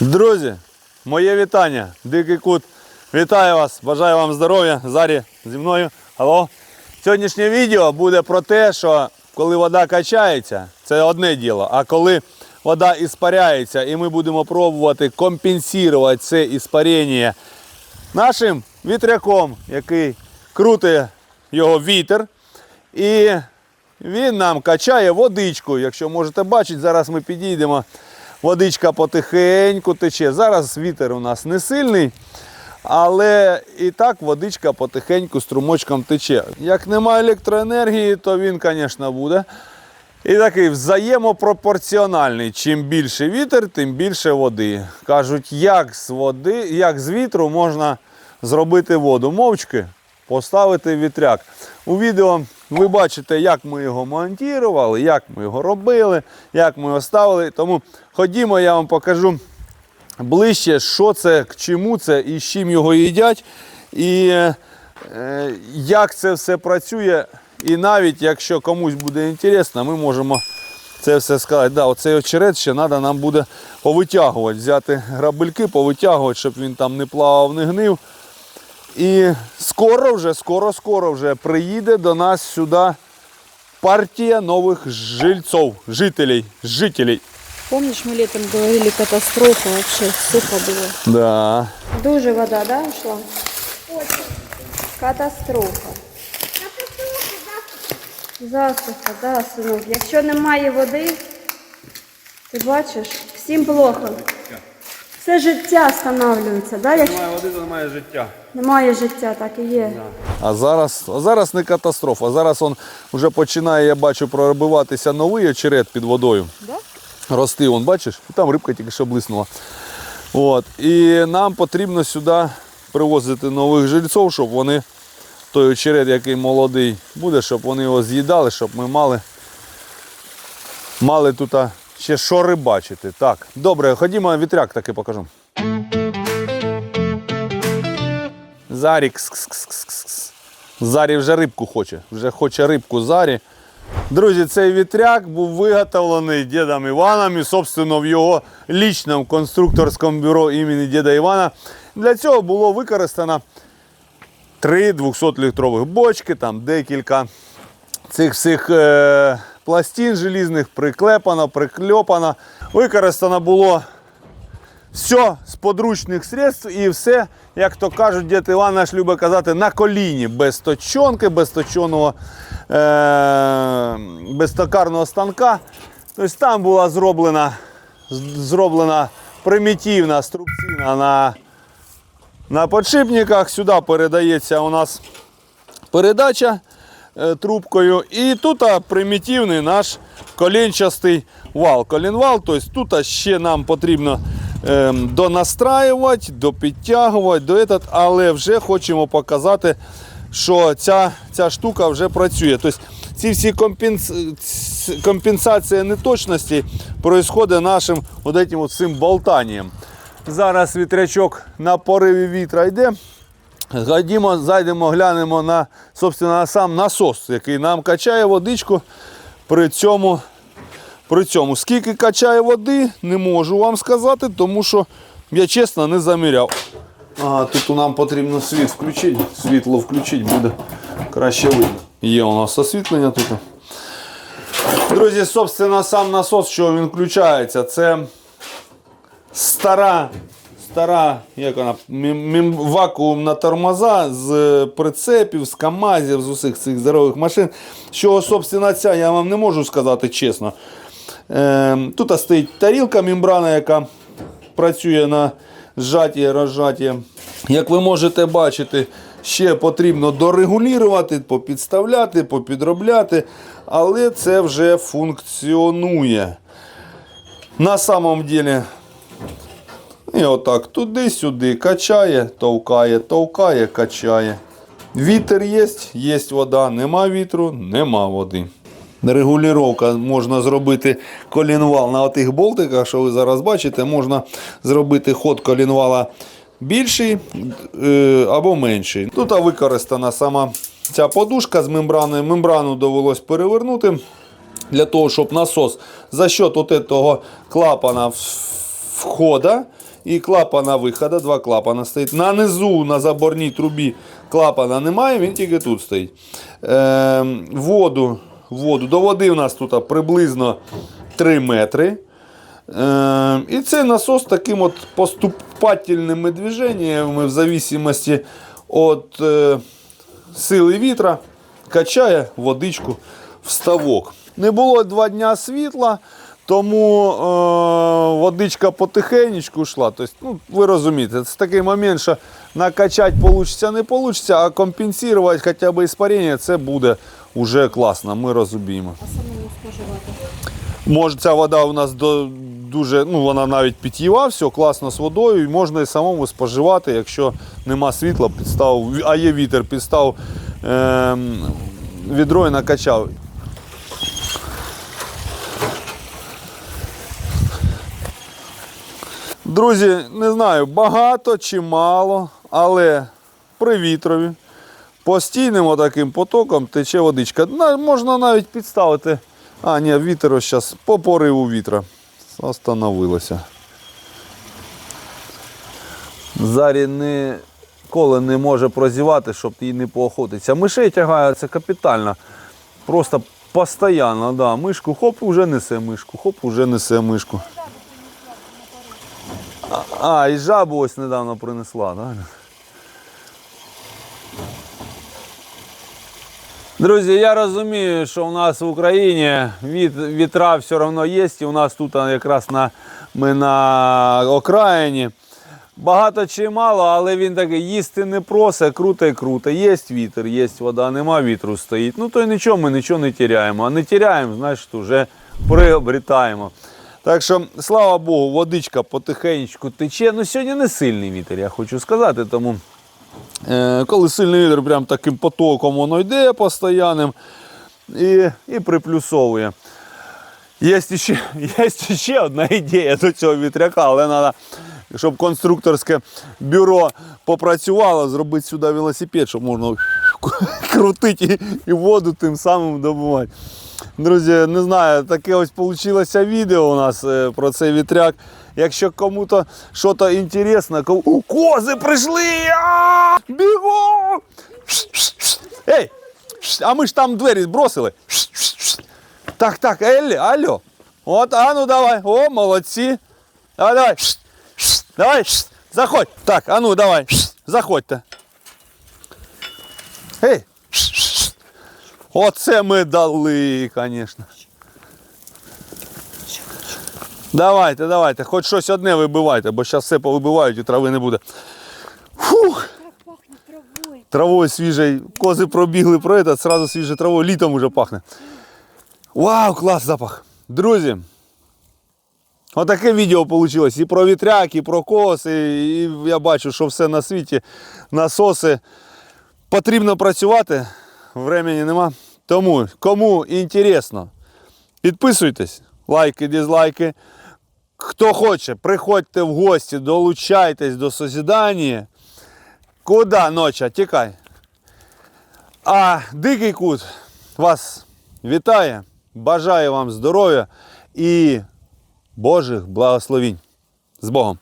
Друзі, моє вітання. Дикий кут. Вітаю вас, бажаю вам здоров'я. Зарі зі мною. Алло. Сьогоднішнє відео буде про те, що коли вода качається, це одне діло. А коли вода іспаряється, і ми будемо пробувати компенсувати це іспарення нашим вітряком, який крутить його вітер. І він нам качає водичку. Якщо можете бачити, зараз ми підійдемо. Водичка потихеньку тече. Зараз вітер у нас не сильний, але і так водичка потихеньку струмочком тече. Як немає електроенергії, то він, звісно, буде. І такий взаємопропорціональний. Чим більше вітер, тим більше води. Кажуть, як з води, як з вітру можна зробити воду. Мовчки поставити вітряк. У відео ви бачите, як ми його монтували, як ми його робили, як ми його ставили. Тому ходімо, я вам покажу ближче, що це, к чому це і з чим його їдять. І е, як це все працює. І навіть якщо комусь буде інтересно, ми можемо це все сказати. Да, оцей очерет ще треба нам буде повитягувати, взяти грабельки, повитягувати, щоб він там не плавав, не гнив. І скоро вже, скоро-скоро вже приїде до нас сюди партія нових жильців, жителей, жителей. Помнишь, мы летом говорили катастрофа, вообще сухо было. Да. Дуже вода, да, ушла? Катастрофа. Засуха, да, синок. Якщо немає води, ти бачиш, всім плохо. Все життя встановлюється, да? Немає води, то немає життя. немає життя, так і є. А зараз, а зараз не катастрофа. Зараз он вже починає, я бачу, пробиватися новий очерет під водою. Да? Рости, вон, бачиш, там рибка тільки що блиснула. От. І нам потрібно сюди привозити нових жильців, щоб вони, той очерет, який молодий буде, щоб вони його з'їдали, щоб ми мали, мали тут ще що рибачити. Так, добре, ходімо, вітряк таки покажу. Зарі. кс-кс-кс-кс-кс. Зарі вже рибку хоче. Вже хоче рибку Зарі. Друзі, цей вітряк був виготовлений дідом Іваном і, собственно, в його лічному конструкторському бюро імені діда Івана. Для цього було використано три 200-літрових бочки, там декілька цих всіх е, пластин желізних приклепано, прикльопано. Використано було все з подручних средств і все, як то кажуть, дід Іван наш любить казати, на коліні, без точонки, без точоного, е- без токарного станка. Тобто там була зроблена, зроблена примітивна струбцина на, на подшипниках. Сюди передається у нас передача трубкою. І тут примітивний наш колінчастий вал. Колінвал, тобто тут ще нам потрібно е, донастраювати, допідтягувати, до этот, але вже хочемо показати, що ця, ця штука вже працює. Тобто ці всі компенс... компенсація неточності происходить нашим от цим болтанням. Зараз вітрячок на пориві вітра йде. Ходімо, зайдемо, глянемо на, собственно, на сам насос, який нам качає водичку. При цьому, при цьому. Скільки качає води, не можу вам сказати, тому що я чесно не заміряв. А, тут нам потрібно світ включити, світло включити буде краще видно. Є у нас освітлення тут. Друзі, собственно, сам насос, що він включається, це стара, стара, як вона, вакуумна тормоза з прицепів, з КАМАЗів, з усіх цих здорових машин. Що, собственно, ця, я вам не можу сказати чесно. Е, тут стоїть тарілка мембрана, яка працює на зжаті, розжаті. Як ви можете бачити, ще потрібно дорегулювати, попідставляти, попідробляти, але це вже функціонує. На самом деле і отак туди-сюди качає, товкає, товкає, качає. Вітер є, є вода, нема вітру, нема води. Регулювання можна зробити колінвал на отих болтиках, що ви зараз бачите, можна зробити ход колінвала більший е, або менший. Тут використана сама ця подушка з мембраною. Мембрану довелось перевернути для того, щоб насос за счет от этого клапана входа і клапана виходу, два клапана стоїть. На низу, на заборній трубі клапана немає, він тільки тут стоїть. Е, воду, воду. До води у нас тут приблизно 3 метри. Е, і цей насос таким от поступательними движеннями, в зависимості від е, сили вітра, качає водичку в ставок. Не було два дня світла, тому е, водичка потихеньку йшла. Тобто, ну, ви розумієте, це такий момент, що накачати вийде, не вийде, а компенсувати хоча б іспарення це буде вже класно, ми розуміємо. А самому споживати. Може, ця вода у нас до, дуже, ну вона навіть питєва, все класно з водою, і можна і самому споживати, якщо нема світла, підстав, а є вітер, підстав ем, відро і накачав. Друзі, не знаю, багато чи мало, але при вітрові постійним таким потоком тече водичка. Можна навіть підставити. А, ні, вітер ось зараз по пориву вітра. Остановилося. Зарі ніколи не може прозівати, щоб їй не поохотитися. Мишей тягає капітально. Просто постійно, да. Мишку, хоп, уже несе мишку, хоп, уже несе мишку. А, і жабу ось недавно принесла, так? Друзі, я розумію, що у нас в Україні від, вітра все одно є, і у нас тут якраз на, ми на окраїні. Багато чи мало, але він такий їсти не просить, круто і круто. Є вітер, є вода, нема вітру стоїть. Ну то й нічого, ми нічого не тіряємо. А не тіряємо, значить вже приобретаємо. Так що, слава Богу, водичка потихеньку тече. Ну сьогодні не сильний вітер, я хочу сказати. Тому Е, коли сильний вітер, прям таким потоком воно йде постоянним і, і приплюсовує. Є ще, є ще одна ідея до цього вітряка, але треба, щоб конструкторське бюро попрацювало, зробити сюди велосипед, щоб можна крутити і, і воду тим самим добувати. Друзі, не знаю, таке ось вийшло відео у нас е, про цей вітряк. Якщо кому-то щось інтересно, кому... О, кози прийшли! А! Бігом! Ей! А ми ж там двері збросили. Так, так, Еллі, алло. От, а ну давай. О, молодці. Давай, давай. Давай, заходь. Так, а ну давай. Заходьте. Ей. Оце ми дали, звісно. Давайте, давайте, хоч щось одне вибивайте, бо зараз все повибивають і трави не буде. Фух. Травою. Свіжою. Кози пробігли про це, одразу свіже травою, літом уже пахне. Вау, клас запах. Друзі. Отаке відео вийшло. І про вітряк, і про коси. І я бачу, що все на світі. Насоси. Потрібно працювати. Времени нема. Тому, кому інтересно, підписуйтесь, лайки, дизлайки. Хто хоче, приходьте в гості, долучайтесь до созідання. Куда ноча? Тікай. А дикий кут вас вітає, бажає вам здоров'я і Божих благословінь. З Богом!